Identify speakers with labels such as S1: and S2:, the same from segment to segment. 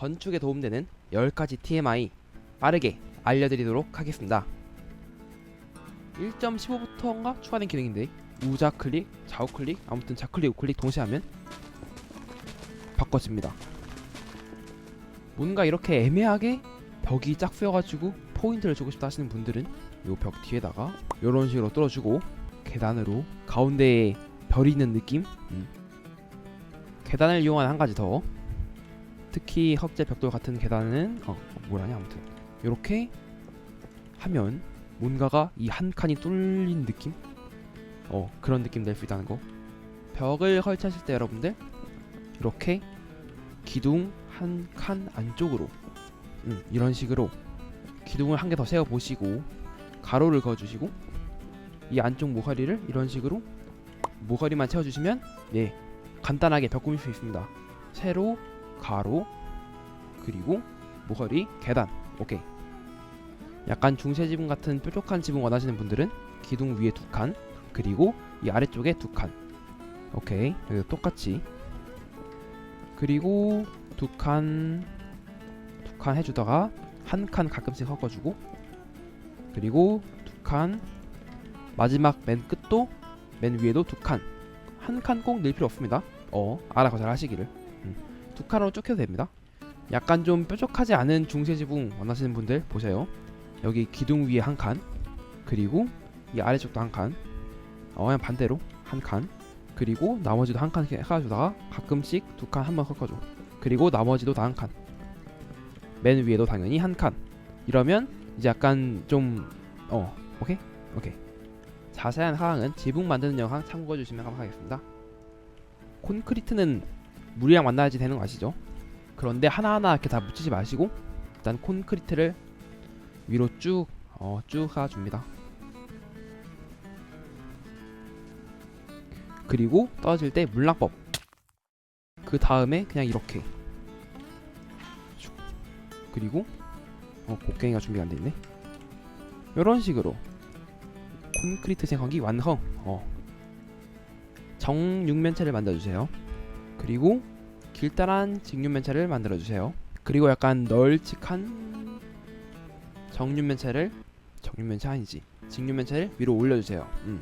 S1: 건축에 도움되는 10가지 TMI 빠르게 알려드리도록 하겠습니다. 1.15부터인가 추가된 기능인데 우좌 클릭, 좌우 클릭, 아무튼 좌클릭, 우클릭 동시에 하면 바꿔집니다. 뭔가 이렇게 애매하게 벽이 짝 쓰여가지고 포인트를 주고 싶다 하시는 분들은 이 벽 뒤에다가 이런 식으로 뚫어주고 계단으로 가운데에 별이 있는 느낌 음. 계단을 이용한 한 가지 더 특히 흑제 벽돌 같은 계단은 어 뭐라냐 아무튼. 이렇게 하면 뭔가가 이 한 칸이 뚫린 느낌? 어 그런 느낌 낼 수 있다는 거. 벽을 설치하실 때 여러분들 이렇게 기둥 한 칸 안쪽으로 음, 이런 식으로 기둥을 한 개 더 세워 보시고 가로를 그어 주시고 이 안쪽 모서리를 이런 식으로 모서리만 채워 주시면 네 간단하게 벽 꾸밀 수 있습니다. 세로 가로 그리고 모서리 계단. 오케이. 약간 중세 지붕 같은 뾰족한 지붕 원하시는 분들은 기둥 위에 두 칸 그리고 이 아래쪽에 두 칸. 오케이. 여기 똑같이. 그리고 두 칸 두 칸 해주다가 한 칸 가끔씩 섞어주고 그리고 두 칸 마지막 맨 끝도 맨 위에도 두 칸. 한 칸꼭낼 필요 없습니다. 어 알아서 잘 하시기를 칸으로 쭉 해도 됩니다. 약간 좀 뾰족하지 않은 중세 지붕 원하시는 분들 보세요. 여기 기둥 위에 한 칸 그리고 이 아래쪽도 한 칸 어 그냥 반대로 한 칸 그리고 나머지도 한 칸 해가지고다가 가끔씩 두 칸 한 번 섞어줘. 그리고 나머지도 다 한 칸. 맨 위에도 당연히 한 칸. 이러면 이제 약간 좀 어 오케이? 오케이. 자세한 사항은 지붕 만드는 영상 참고해 주시면 감사하겠습니다. 콘크리트는 물이랑 만나야지 되는 거 아시죠? 그런데 하나하나 이렇게 다 묻히지 마시고 일단 콘크리트를 위로 쭉 어, 쭉 가줍니다. 그리고 떨어질 때 물납법. 그 다음에 그냥 이렇게. 슉. 그리고 어, 곡괭이가 준비가 안 돼 있네. 이런 식으로 콘크리트 생성기 완성. 어. 정육면체를 만들어 주세요. 그리고 길다란 직육면체를 만들어 주세요. 그리고 약간 널찍한 정육면체를 정육면체 아니지 직육면체를 위로 올려주세요. 음.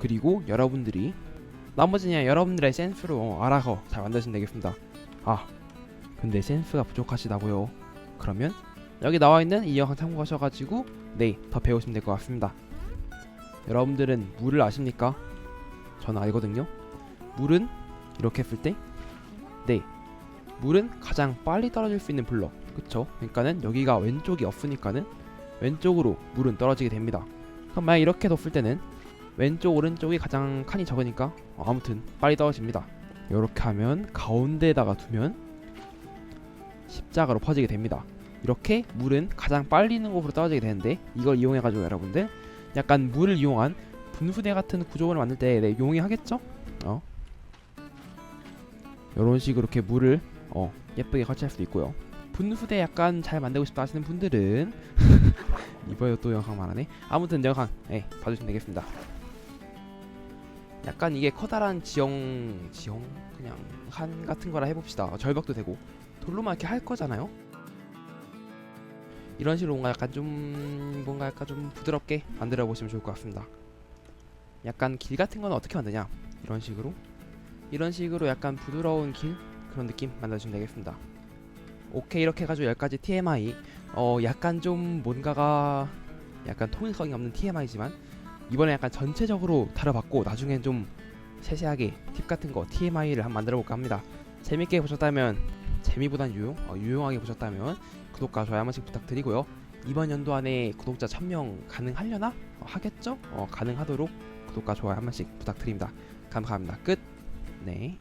S1: 그리고 여러분들이 나머지는 여러분들의 센스로 어, 알아서 잘 만드시면 되겠습니다. 아 근데 센스가 부족하시다고요. 그러면 여기 나와 있는 이 영상 참고하셔가지고 네 더 배우시면 될 것 같습니다. 여러분들은 물을 아십니까? 저는 알거든요. 물은 이렇게 했을 때 네. 물은 가장 빨리 떨어질 수 있는 블럭. 그쵸? 그러니까는 여기가 왼쪽이 없으니까는 왼쪽으로 물은 떨어지게 됩니다. 그럼 만약 이렇게 뒀을 때는 왼쪽 오른쪽이 가장 칸이 적으니까 어, 아무튼 빨리 떨어집니다. 이렇게 하면 가운데에다가 두면 십자가로 퍼지게 됩니다. 이렇게 물은 가장 빨리 있는 곳으로 떨어지게 되는데 이걸 이용해가지고 여러분들 약간 물을 이용한 분수대 같은 구조를 만들 때 네, 용이하겠죠? 어? 이런 식으로 이렇게 물을 어, 예쁘게 설치할 수도 있고요. 분수대 약간 잘 만들고 싶다 하시는 분들은 이번에 또 영상 말하네. 아무튼 영상 예, 봐주시면 되겠습니다. 약간 이게 커다란 지형 지형 그냥 한 같은 거라 해봅시다. 어, 절벽도 되고 돌로만 이렇게 할 거잖아요. 이런 식으로 뭔가 약간 좀 뭔가 약간 좀 부드럽게 만들어 보시면 좋을 것 같습니다. 약간 길 같은 거는 어떻게 만드냐? 이런 식으로 이런 식으로 약간 부드러운 길 그런 느낌 만들어주면 되겠습니다. 오케이 이렇게 해가지고 여기까지 TMI 어 약간 좀 뭔가가 약간 통일성이 없는 TMI지만 이번에 약간 전체적으로 다뤄봤고 나중엔 좀 세세하게 팁 같은 거 TMI를 한번 만들어 볼까 합니다. 재밌게 보셨다면 재미보단 유용 어, 유용하게 보셨다면 구독과 좋아요 한 번씩 부탁드리고요. 이번 연도 안에 구독자 1000명 가능하려나? 어, 하겠죠? 어, 가능하도록 구독과 좋아요 한 번씩 부탁드립니다. 감사합니다. 끝. 네.